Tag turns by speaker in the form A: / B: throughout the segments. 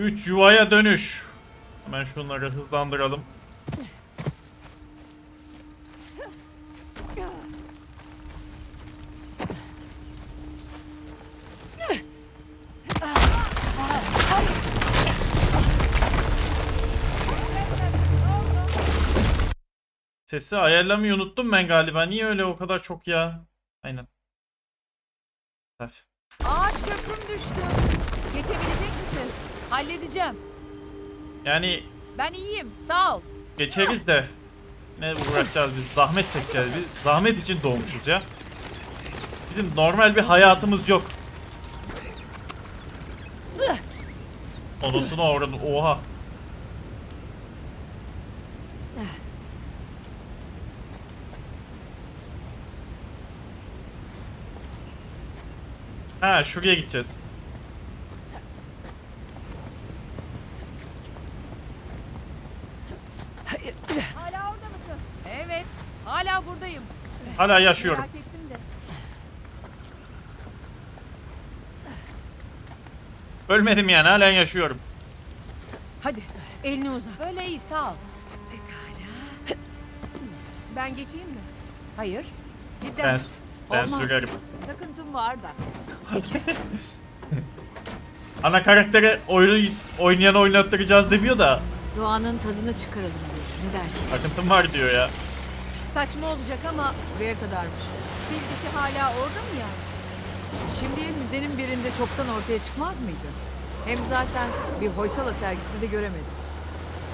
A: 3 yuvaya dönüş. Hemen şunları hızlandıralım. Sesi ayarlamayı unuttum ben galiba. Niye öyle o kadar çok ya? Aynen.
B: Ağaç köprüm düştü. Geçebilecek misin? Halledeceğim.
A: Yani
B: Ben iyiyim. Sağ ol.
A: geçeriz de ne uğraşacağız biz zahmet çekeceğiz biz zahmet için doğmuşuz ya. Bizim normal bir hayatımız yok. Onusunu oradan oha. Ha şuraya gideceğiz.
B: Hala orada mısın? Evet. Hala buradayım.
A: Hala yaşıyorum. Ölmedim yani hala yaşıyorum.
C: Hadi elini uzat.
B: Böyle iyi sağ ol.
C: Ben geçeyim mi?
B: Hayır. Cidden
A: Ben, ben
B: Olmaz.
A: sürerim.
B: Takıntım var da.
A: Ana karaktere oyunu oynayan oynattıracağız demiyor da
B: Doğanın tadını çıkaralım diyor. Ne dersin?
A: takıntım var diyor ya.
C: Saçma olacak ama
B: Buraya kadarmış.
C: fil dişi hala orada mı yani?
B: Şimdi müzenin birinde çoktan ortaya çıkmaz mıydı? Hem zaten bir Hoysala sergisinde göremedim.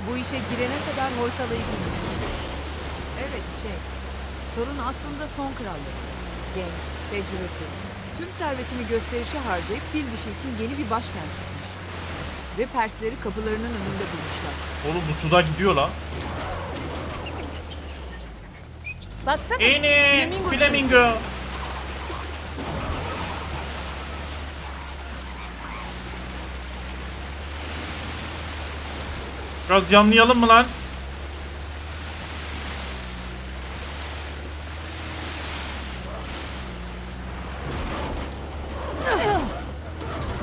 B: Bu işe girene kadar Hoysala'yı bilmiyorum. Evet şey, sorun aslında son krallık. Genç, tecrübesiz. Tüm servetini gösterişe harcayıp fil dişi için yeni bir başkent kurmuş. Ve Persleri kapılarının önünde bulmuşlar.
A: Oğlum bu suda gidiyor lan.
B: Baksana.
A: İni
B: Flamingo.
A: flamingo. Biraz yanlayalım mı lan?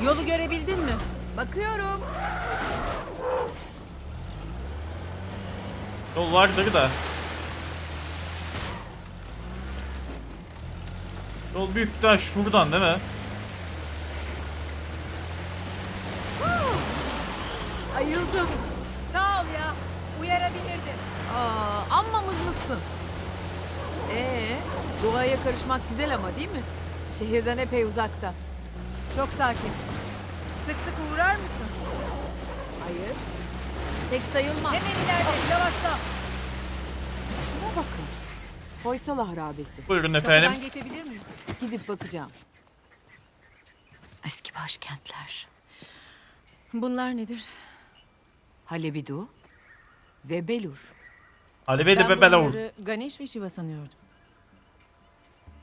C: Yolu görebildin mi?
B: Bakıyorum.
A: Yol vardır da. Yol büyük ihtimal şuradan değil mi?
B: Ayıldım.
C: Sağ ol ya. Uyarabilirdim.
B: Aa, amma mızmızsın. Ee, doğaya karışmak güzel ama değil mi? Şehirden epey uzakta.
C: Çok sakin. Sık sık uğrar mısın?
B: Hayır. Tek sayılmaz.
C: Hemen ileride. Yavaşla.
B: Şuna bakın. Hoysala harabesi.
A: Buyurun efendim.
C: Kapıdan geçebilir miyiz?
B: Gidip bakacağım. Eski başkentler.
C: Bunlar nedir?
B: Halebidu ve Belur.
A: Halebe de
C: ben
A: bebelavur.
C: bunları Ganesh ve Shiva sanıyordum.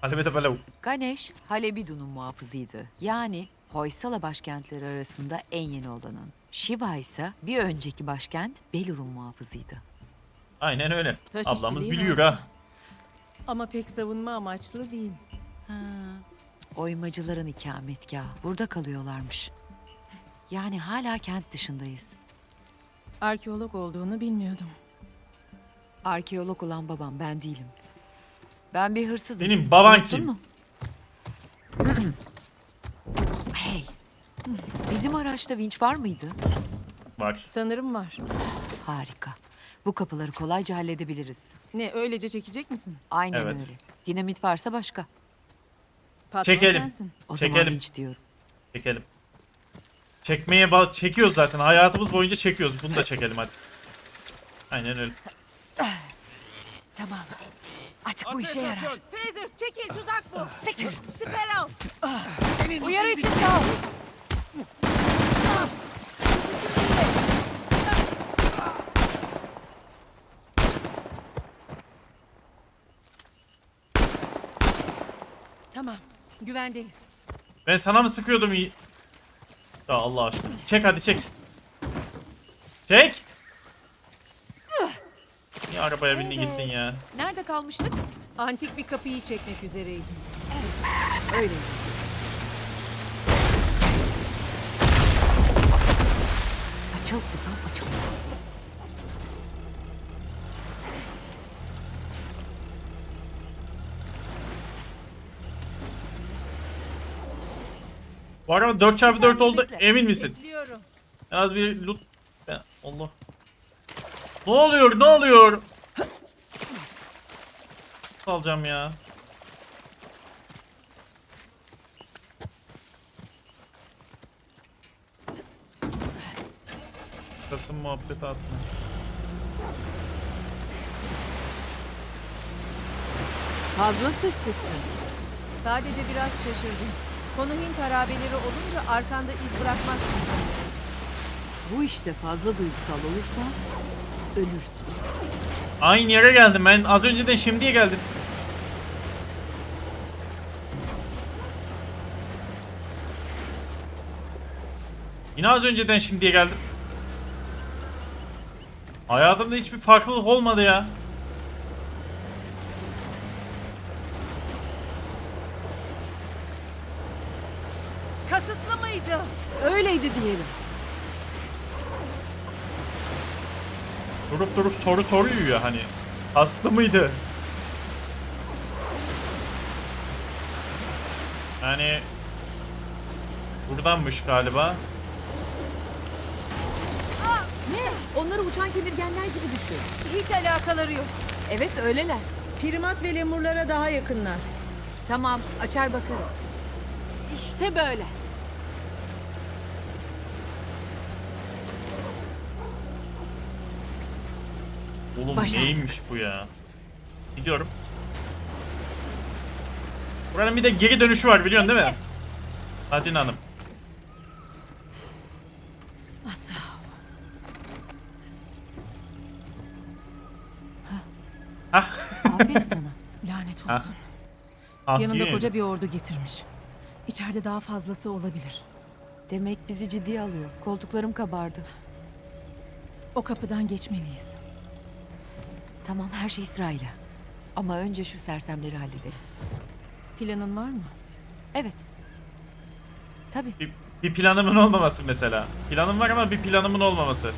A: Halebe de bebelavur.
B: Ganesh, Halebidu'nun muhafızıydı. Yani Hoysala başkentleri arasında en yeni olanın. Shiva ise bir önceki başkent Belur'un muhafızıydı.
A: Aynen öyle.
C: Taş
A: Ablamız
C: işçiliği
A: biliyor
C: var.
A: ha.
C: Ama pek savunma amaçlı değil.
B: Ha, oymacıların ikametgahı. Burada kalıyorlarmış. Yani hala kent dışındayız.
C: Arkeolog olduğunu bilmiyordum.
B: Arkeolog olan babam ben değilim. Ben bir hırsızım.
A: Senin baban
B: Unuttun
A: kim?
B: mu? hey. Bizim araçta vinç var mıydı?
A: Var.
C: Sanırım var.
B: Harika. Bu kapıları kolayca halledebiliriz.
C: Ne öylece çekecek misin?
B: Aynen
A: Evet.
B: öyle. Dinamit varsa başka.
C: Patron
A: Çekelim.
C: sensin.
B: O zaman
A: Çekelim.
B: vinç diyorum.
A: Çekelim. Çekmeye ba- çekiyoruz zaten. Hayatımız boyunca çekiyoruz. Bunu da çekelim hadi. Aynen öyle.
B: Tamam. Artık bu işe yarar.
C: Fraser çekil tuzak bu.
B: Siktir.
C: Siper al.
B: Uyarı için sağ ol.
C: Tamam güvendeyiz.
A: Ben sana mı sıkıyordum iyi? Ya Allah aşkına. Çek hadi çek. Çek. Niye arabaya bindin gittin ya?
B: Nerede kalmıştık?
C: Antik bir kapıyı çekmek üzereydim.
B: Öyle. Açıl susam açıl.
A: Bu araba 4x4 oldu
C: bekle.
A: emin misin?
C: Bekliyorum.
A: En az bir loot... Allah. Ne oluyor ne oluyor? Alacağım ya. Kasım muhabbeti atma.
B: Fazla sessizsin.
C: Sadece biraz şaşırdım. Konu Hint harabeleri olunca arkanda iz bırakmazsın.
B: Bu işte fazla duygusal olursa ölürsün.
A: Aynı yere geldim ben az önceden şimdiye geldim. Yine az önceden şimdiye geldim. Hayatımda hiçbir farklılık olmadı ya.
C: Kasıtlı mıydı?
B: Öyleydi diyelim.
A: Durup durup soru soruyor ya hani. Hasta mıydı? Yani buradanmış galiba.
B: Ne? Onları uçan kemirgenler gibi düşün.
C: Hiç alakaları yok.
B: Evet öyleler.
C: Primat ve lemurlara daha yakınlar.
B: Tamam açar bakarım. İşte böyle.
A: Oğlum
B: Başardık.
A: neymiş bu ya? Gidiyorum. Buranın bir de geri dönüşü var biliyorsun değil mi? Nadine Hanım. Hah.
D: Aferin sana. Lanet
A: Ha?
D: olsun.
A: Ah
D: Yanında koca bir ordu getirmiş. İçeride daha fazlası olabilir.
B: Demek bizi ciddiye alıyor. Koltuklarım kabardı.
D: O kapıdan geçmeliyiz.
B: Tamam her şey sırayla. Ama önce şu sersemleri halledelim.
D: Planın var mı?
B: Evet. Tabii.
A: Bir, bir planımın olmaması mesela. Planım var ama bir planımın olmaması.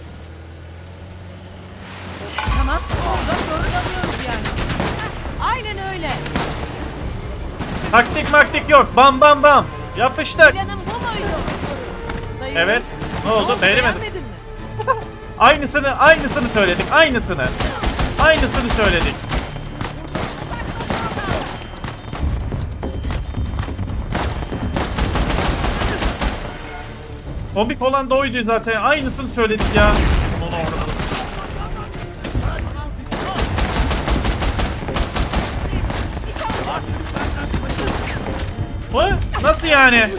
C: Tamam. Orada sorun alıyoruz yani.
B: Aynen öyle.
A: Taktik maktik yok. Bam bam bam. Yapıştık.
C: Planım bu muydu?
B: Sayılır.
A: Evet. Ne oldu? Beğenemedim.
B: Beğenmedin mi?
A: Aynısını aynısını söyledik. Aynısını. Aynısını söyledik. Komik olan da oydu zaten. Aynısını söyledik ya. Onu? Nasıl yani?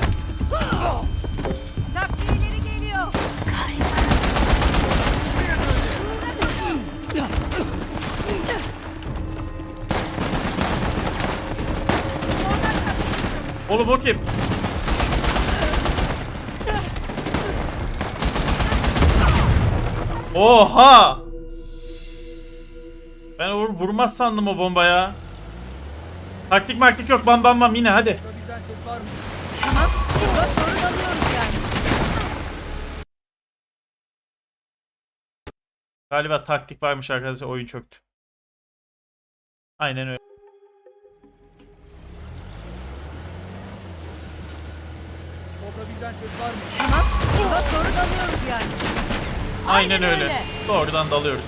A: Oğlum o kim? Oha! Ben vur vurmaz sandım o bombaya. Taktik maktik yok bam bam bam yine hadi. Galiba taktik varmış arkadaşlar oyun çöktü. Aynen öyle.
C: Tamam. Orada sorun alıyoruz yani.
A: Aynen, öyle. Doğrudan dalıyoruz.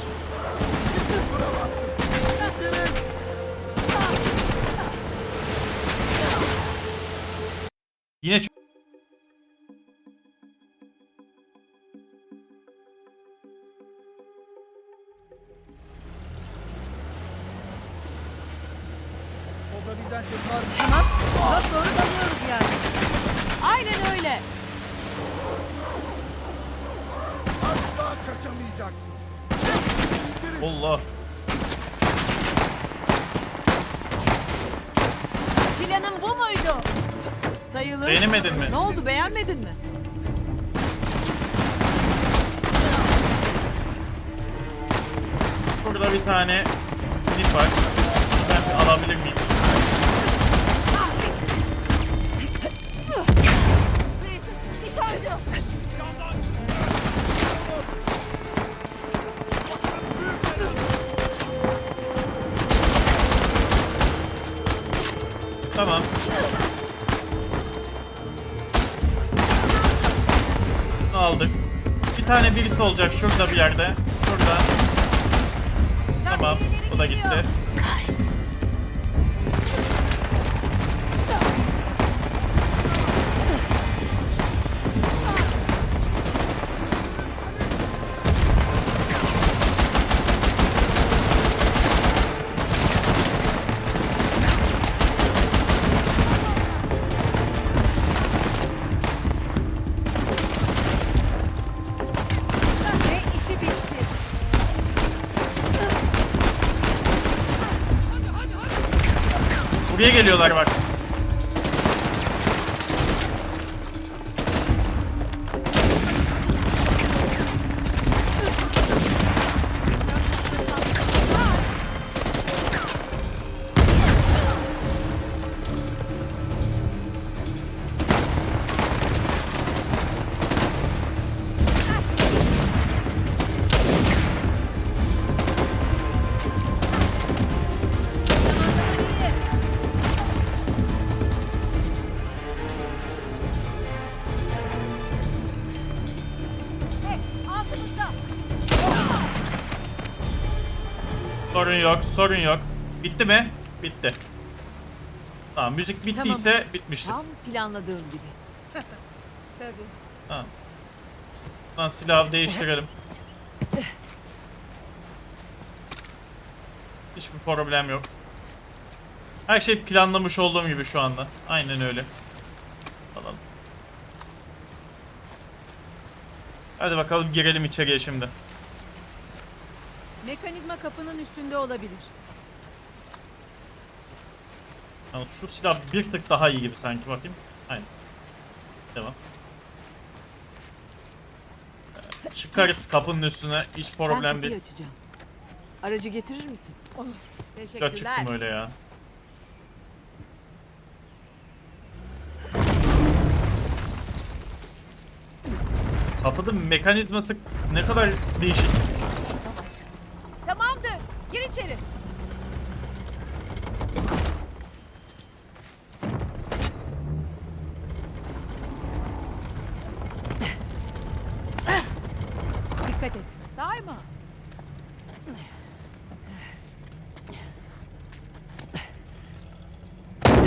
A: Allah.
C: Planım bu muydu?
B: Sayılır.
A: Beğenemedin mi?
B: Ne oldu beğenmedin mi?
A: Burada bir tane sinip var. Ben alabilir miyim? Birisi olacak şurada bir yerde. Şurada. Tamam. Bu da gitti.
C: Ve
A: Buraya geliyorlar bak. Sorun yok, sorun yok. Bitti mi? Bitti. Tamam, müzik bittiyse bitmiştir.
B: Tam planladığım gibi.
C: Tabii.
A: Tamam. Lan silahı değiştirelim. Hiçbir problem yok. Her şey planlamış olduğum gibi şu anda. Aynen öyle. Alalım. Hadi bakalım girelim içeriye şimdi.
C: Mekanizma kapının üstünde olabilir.
A: Yalnız şu silah bir tık daha iyi gibi sanki bakayım. Aynen. Devam. Ee, Çıkarız kapının üstüne. Hiç
B: ben
A: problem
B: kapıyı
A: değil.
B: açacağım. Aracı getirir misin?
C: Olur.
A: Ya
B: Teşekkürler.
A: çıktım öyle ya. Kapının mekanizması ne kadar değişik.
C: İçeri. Dikkat et. Daima.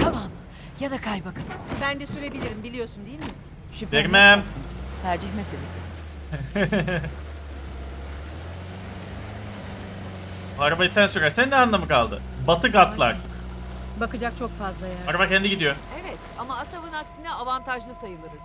B: Tamam. Ya da kay bakalım.
C: Ben de sürebilirim biliyorsun değil mi?
B: Şüphem
A: Vermem.
B: yok. Tercih meselesi.
A: Arabayı sen sürersen ne anlamı kaldı? Batı katlar.
C: Bakacak çok fazla yer.
A: Araba kendi gidiyor.
B: Evet ama Asav'ın aksine avantajlı sayılırız.